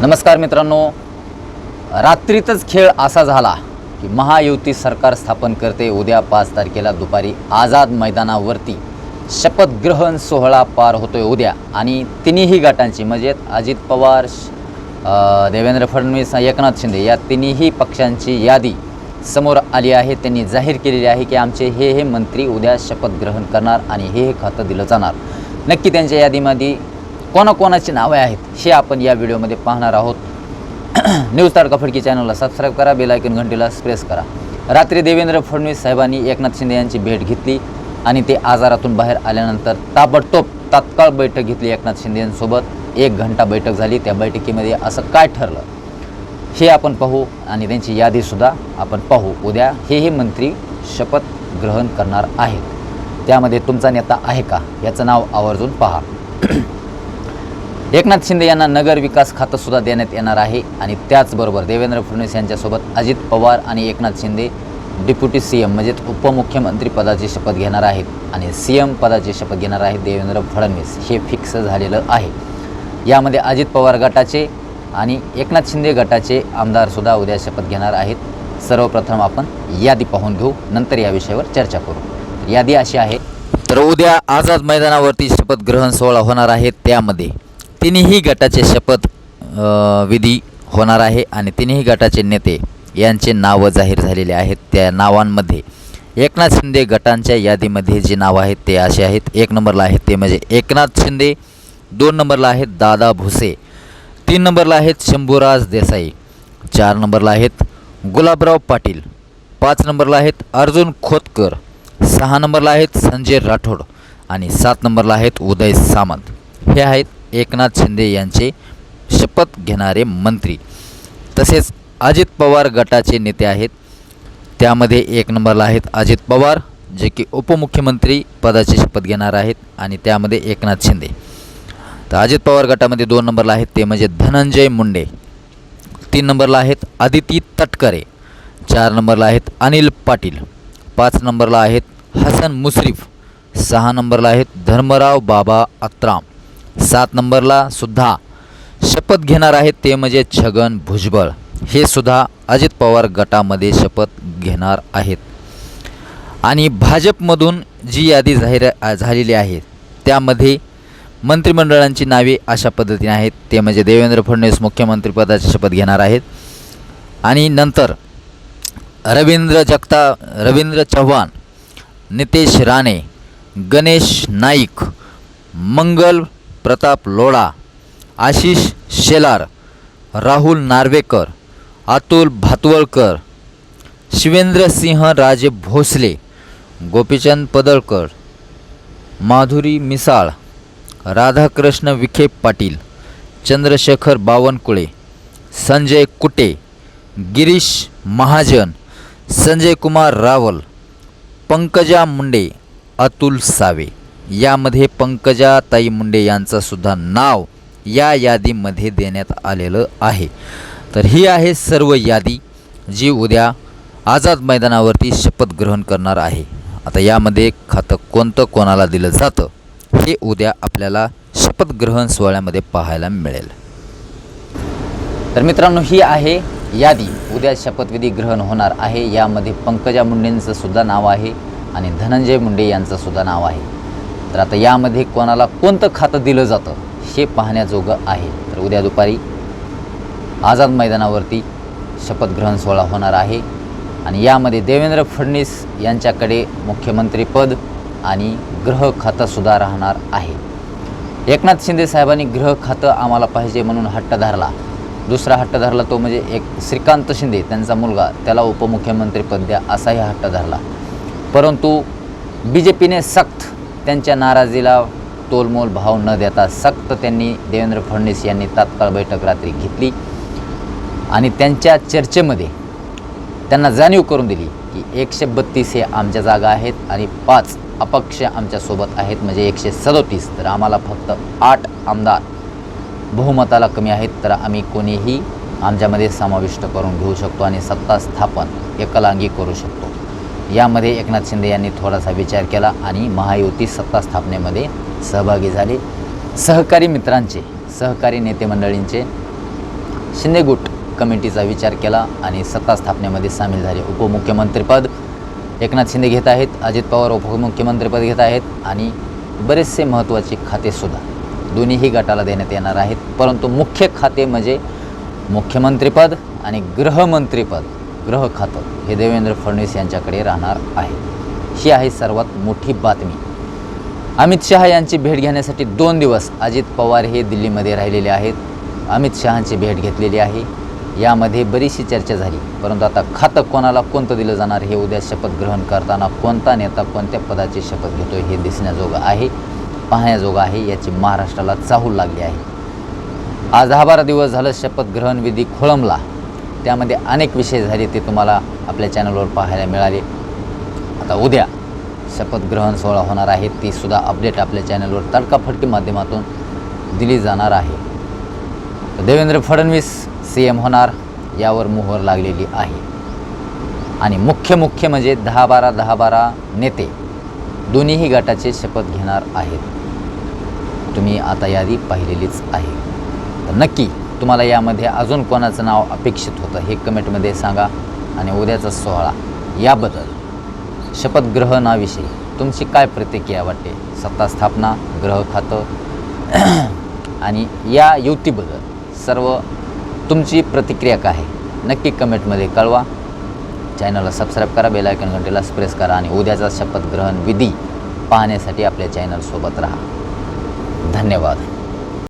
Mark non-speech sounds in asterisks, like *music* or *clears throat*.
नमस्कार मित्रांनो. रात्रीतच खेळ असा झाला की महायुती सरकार स्थापन करते. उद्या पाच तारखेला दुपारी आझाद मैदानावरती शपथग्रहण सोहळा पार होतोय उद्या. आणि तिन्ही गटांची म्हणजे अजित पवार देवेंद्र फडणवीस एकनाथ शिंदे या तिन्ही पक्षांची यादी समोर आली आहे. त्यांनी जाहीर केलेली आहे की आमचे हे हे मंत्री उद्या शपथग्रहण करणार आणि हे हे खातं दिलं जाणार. नक्की त्यांच्या यादीमध्ये कोणाकोणाची नावे आहेत हे आपण या व्हिडिओमध्ये पाहणार आहोत. *clears throat* न्यूज तारका फडकी चॅनलला सबस्क्राईब करा बेलायकन घंटीला प्रेस करा. रात्री देवेंद्र फडणवीस साहेबांनी एकनाथ शिंदे यांची भेट घेतली आणि ते आजारातून बाहेर आल्यानंतर ताबडतोब तात्काळ बैठक घेतली एकनाथ शिंदे यांसोबत. एक घंटा बैठक झाली. त्या बैठकीमध्ये असं काय ठरलं हे आपण पाहू आणि त्यांची यादीसुद्धा आपण पाहू. उद्या हे हे मंत्री शपथ ग्रहण करणार आहेत. त्यामध्ये तुमचा नेता आहे का? याचं नाव आवर्जून पहा. *clears throat* एकनाथ शिंदे यांना नगर विकास खातं सुद्धा देण्यात येणार आहे. आणि त्याचबरोबर देवेंद्र फडणवीस यांच्यासोबत अजित पवार आणि Eknath Shinde deputy C M म्हणजेच उपमुख्यमंत्री पदाची शपथ घेणार आहेत. आणि सी एम पदाची शपथ घेणार आहेत देवेंद्र फडणवीस. हे फिक्स झालेलं आहे. यामध्ये अजित पवार गटाचे आणि एकनाथ शिंदे गटाचे आमदारसुद्धा उद्या शपथ घेणार आहेत. सर्वप्रथम आपण यादी पाहून घेऊ. नंतर या विषयावर चर्चा करू. यादी अशी आहे तर उद्या आझाद मैदानावरती शपथ ग्रहण सोहळा होणार आहे. त्यामध्ये तिन्ही गटाचे शपथ विधी होणार आहे आणि तिन्ही गटाचे नेते यांचे नावं जाहीर झालेले आहेत. त्या नावांमध्ये एकनाथ शिंदे गटांच्या यादीमध्ये जे नाव आहेत ते असे आहेत. एक नंबरला आहेत ते म्हणजे एकनाथ शिंदे दोन नंबरला आहेत दादा भुसे तीन नंबरला आहेत शंभूराज देसाई चार नंबरला आहेत गुलाबराव पाटील पाच नंबरला आहेत अर्जुन खोतकर सहा नंबरला आहेत संजय राठोड आणि सात नंबरला आहेत उदय सामंत. हे आहेत एकनाथ शिंदे यांचे शपथ घेणारे मंत्री. तसेच अजित पवार गटाचे नेते आहेत. त्यामध्ये एक नंबरला आहेत अजित पवार जे की उपमुख्यमंत्री पदाची शपथ घेणार आहेत आणि त्यामध्ये एकनाथ शिंदे. तर अजित पवार गटामध्ये दोन नंबरला आहेत ते म्हणजे धनंजय मुंडे. तीन नंबरला आहेत आदिती तटकरे. चार नंबरला आहेत अनिल पाटील. पाच नंबरला आहेत हसन मुश्रीफ. सहा नंबरला आहेत धर्मराव बाबा अत्राम सात नंबरला सुद्धा शपथ घेणार आहेत ते म्हणजे छगन भुजबळ. हे सुद्धा अजित पवार गटामध्ये शपथ घेणार आहेत. आणि भाजपमधून जी यादी जाहीर झालेली आहे त्यामध्ये मंत्रिमंडळांची नावे अशा पद्धतीने आहेत. ते म्हणजे देवेंद्र फडणवीस मुख्यमंत्रीपदाची शपथ घेणार आहेत. आणि नंतर रवींद्र जगता रवींद्र चव्हाण नितेश राणे गणेश नाईक मंगल प्रताप लोढा आशिष शेलार राहुल नार्वेकर अतुल भातवळकर शिवेंद्रसिंह राजे भोसले गोपीचंद पदळकर माधुरी मिसाळ राधाकृष्ण विखे पाटील चंद्रशेखर बावनकुळे संजय कुटे गिरीश महाजन संजय कुमार रावल पंकजा मुंडे अतुल सावे. यामध्ये पंकजाताई मुंडे यांचं सुद्धा नाव या यादीमध्ये देण्यात आलेलं आहे. तर ही आहे सर्व यादी जी उद्या आझाद मैदानावरती शपथ ग्रहण करणार आहे. आता यामध्ये खातं कोणतं कोणाला दिलं जातं हे उद्या आपल्याला शपथग्रहण सोहळ्यामध्ये पाहायला मिळेल. तर मित्रांनो ही आहे यादी. उद्या शपथविधी ग्रहण होणार आहे. यामध्ये पंकजा मुंडेंचं सुद्धा नाव आहे आणि धनंजय मुंडे यांचं सुद्धा नाव आहे. तर आता यामध्ये कोणाला कोणतं खातं दिलं जातं हे पाहण्याजोगं आहे. तर उद्या दुपारी आझाद मैदानावरती शपथग्रहण सोहळा होणार आहे. आणि यामध्ये देवेंद्र फडणवीस यांच्याकडे मुख्यमंत्रीपद आणि ग्रह खातंसुद्धा राहणार आहे. एकनाथ शिंदे साहेबांनी ग्रह खातं आम्हाला पाहिजे म्हणून हट्ट धरला. दुसरा हट्ट धरला तो म्हणजे एक श्रीकांत शिंदे त्यांचा मुलगा त्याला उपमुख्यमंत्रीपद द्या असाही हट्ट धरला. परंतु बी जे पीने सक्त त्यांच्या नाराजीला तोलमोल भाव न देता सक्त त्यांनी देवेंद्र फडणवीस यांनी तात्काळ बैठक रात्री घेतली. आणि त्यांच्या चर्चेमध्ये त्यांना जाणीव करून दिली की एकशे बत्तीस हे आमच्या जागा आहेत आणि पाच अपक्ष आमच्यासोबत आहेत. म्हणजे एकशे सदोतीस. तर आम्हाला फक्त आठ आमदार बहुमताला कमी आहेत. तर आम्ही कोणीही आमच्यामध्ये समाविष्ट करून घेऊ शकतो आणि सत्ता स्थापन एकलांगी करू शकतो. यामध्ये एकनाथ शिंदे यांनी थोडासा विचार केला आणि महायुती सत्ता स्थापनेमध्ये सहभागी झाले. सहकारी मित्रांचे सहकारी नेते मंडळींचे शिंदे गुट कमिटीचा विचार केला आणि सत्ता स्थापनेमध्ये सामील झाले. उपमुख्यमंत्रीपद एकनाथ शिंदे घेत आहेत अजित पवार उपमुख्यमंत्रीपद घेत आहेत आणि बरेचसे महत्त्वाचे खातेसुद्धा दोन्हीही गटाला देण्यात येणार आहेत परंतु मुख्य खाते म्हणजे मुख्यमंत्रीपद आणि गृहमंत्रीपद गृह खातं हे देवेंद्र फडणवीस यांच्याकडे राहणार आहे ही आहे सर्वात मोठी बातमी. अमित शहा यांची भेट घेण्यासाठी दोन दिवस अजित पवार हे दिल्लीमध्ये राहिलेले आहेत. अमित शहांची भेट घेतलेली आहे. यामध्ये बरीचशी चर्चा झाली. परंतु आता खातं कोणाला कोणतं दिलं जाणार हे उद्या शपथ ग्रहण करताना कोणता नेता कोणत्या पदाची शपथ घेतो हे दिसण्याजोगं आहे पाहण्याजोगं आहे याची महाराष्ट्राला चाहूल लागली आहे. आज दहा बारा दिवस झालं शपथग्रहण विधी खोळंबला. त्यामध्ये अनेक विषय झाले ते तुम्हाला आपल्या चॅनलवर पाहायला मिळाले. आता उद्या शपथग्रहण सोहळा होणार आहे. तीसुद्धा अपडेट आपल्या चॅनलवर तडकाफडकी माध्यमातून दिली जाणार आहे. देवेंद्र फडणवीस सी एम होणार यावर मोहर लागलेली आहे. आणि मुख्य मुख्य म्हणजे दहा बारा दहा बारा नेते दोन्हीही गटाचे शपथ घेणार आहेत. तुम्ही आता यादी पाहिलेलीच आहे. तर नक्की तुम्हाला यामध्ये अजून कोणाचं नाव अपेक्षित होतं हे कमेंटमध्ये सांगा आणि उद्याचा सोहळा याबद्दल शपथग्रहणाविषयी तुमची काय प्रतिक्रिया वाटते? सत्ता स्थापना ग्रह खातं *clears throat* आणि या युतीबद्दल सर्व तुमची प्रतिक्रिया काय आहे? नक्की कमेंटमध्ये कळवा. चॅनलला सबस्क्राईब करा बेलायकन घंटेला प्रेस करा आणि उद्याचा शपथग्रहण विधी पाहण्यासाठी आपल्या चॅनलसोबत राहा. धन्यवाद.